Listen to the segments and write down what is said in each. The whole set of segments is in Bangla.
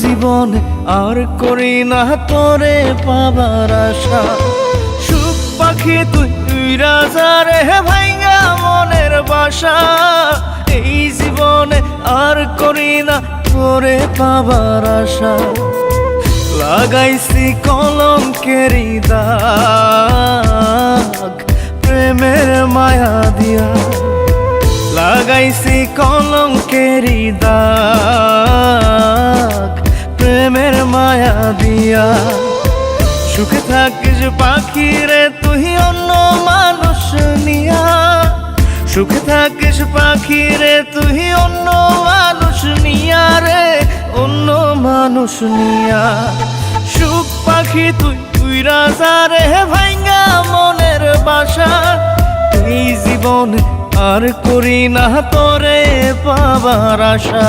জীবনে আর করি না তোরে পাবার আশা। সুখ পাখি তুই রাজা রে, ভাইঙ্গা মনের বাসা। এই জীবনে আর করি না তোরে পাবার আশা। লাগাইছি কলঙ্কেরি দাগ, প্রেমের মায়া দিয়া। লাগাইছি কলঙ্কেরি দাগ। দিয়া সুখে থাকিস পাখি রে, তুই অন্য মানুষ নিয়া। সুখে থাকিস পাখি রে, তুই অন্য মানুষ নিয়া রে, অন্য মানুষ নিয়া। সুখ পাখি তুই তুই রাজা রে, ভাইঙ্গা মনের বাসা। তুই জীবনে আর করি না, তোরে পাবার আশা।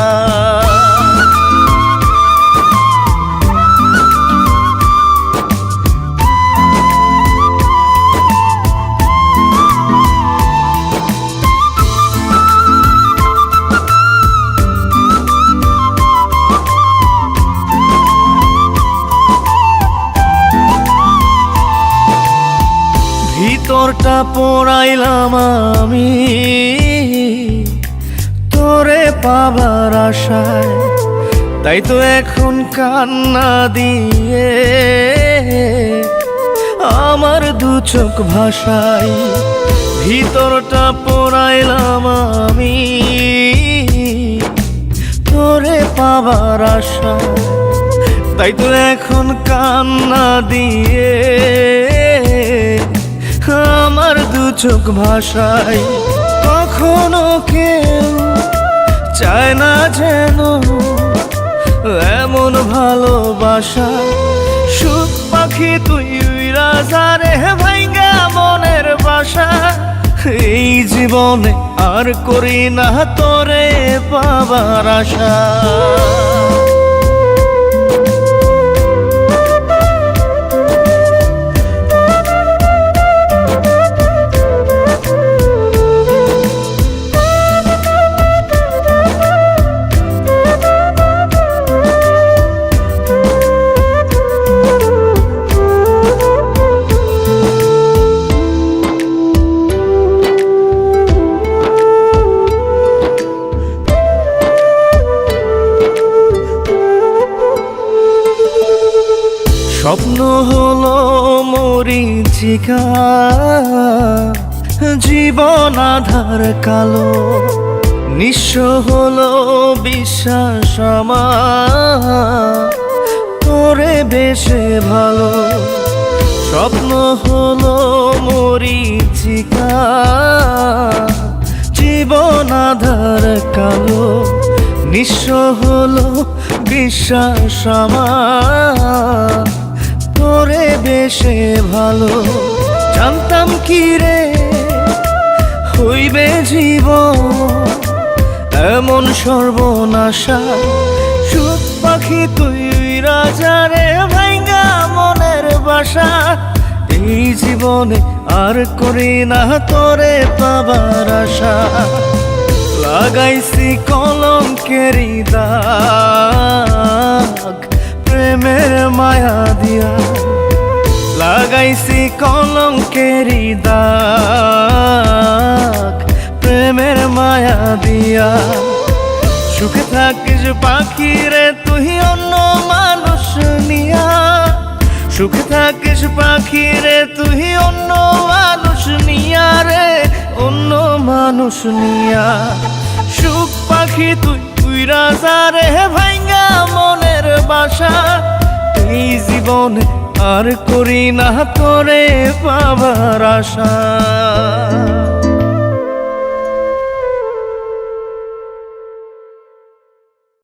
ভিতরটা পড়াইলাম আমি। তোরে পাবার আশায়, তাই তো এখন কান্না দিয়ে আমার দু চোখ ভাষাই ভিতরটা পড়াইলাম আমি। তোরে পাবার আশায়, তাই তো এখন কান্না দিয়ে চোখ ভাষায় কখনো কেউ চায় না যেন এমন ভালোবাসা। সুখ পাখি তুই রাজা রে ভাইঙ্গা মনের বাসা। এই জীবনে আর করি না তোরে পাবার আশা। স্বপ্ন হলো মরিচিকা, জীবন আধার কালো। নিঃস্ব হলো বিশ্বাস তোরে বেশে ভালো। স্বপ্ন হলো মরিচিকা, জীবন আধার কালো। নিঃস্ব হলো বিশ্বাস আমার। তোরে বেশে ভালো। জানতাম কি রে হইবে জীবন? এমন সর্বনাশা, সুখ পাখি তুই রাজা রে, ভাইঙ্গা মনের বাসা। এই জীবনে আর করি না তোরে পাবার আশা। লাগাইছি কলঙ্কেরি কলঙ্কেরি দাগ প্রেমের মায়া দিয়া। সুখে থাকিস পাখি রে তুই অন্য মানুষ নিয়া। সুখে থাকিস পাখি রে তুই অন্য মানুষ নিয়া রে, অন্য মানুষ নিয়া। সুখ পাখি তুই তুই রাজা রে, ভাইঙ্গা মনের বাসা। এই জীবনে আর করি না তোরে পাবার আশা।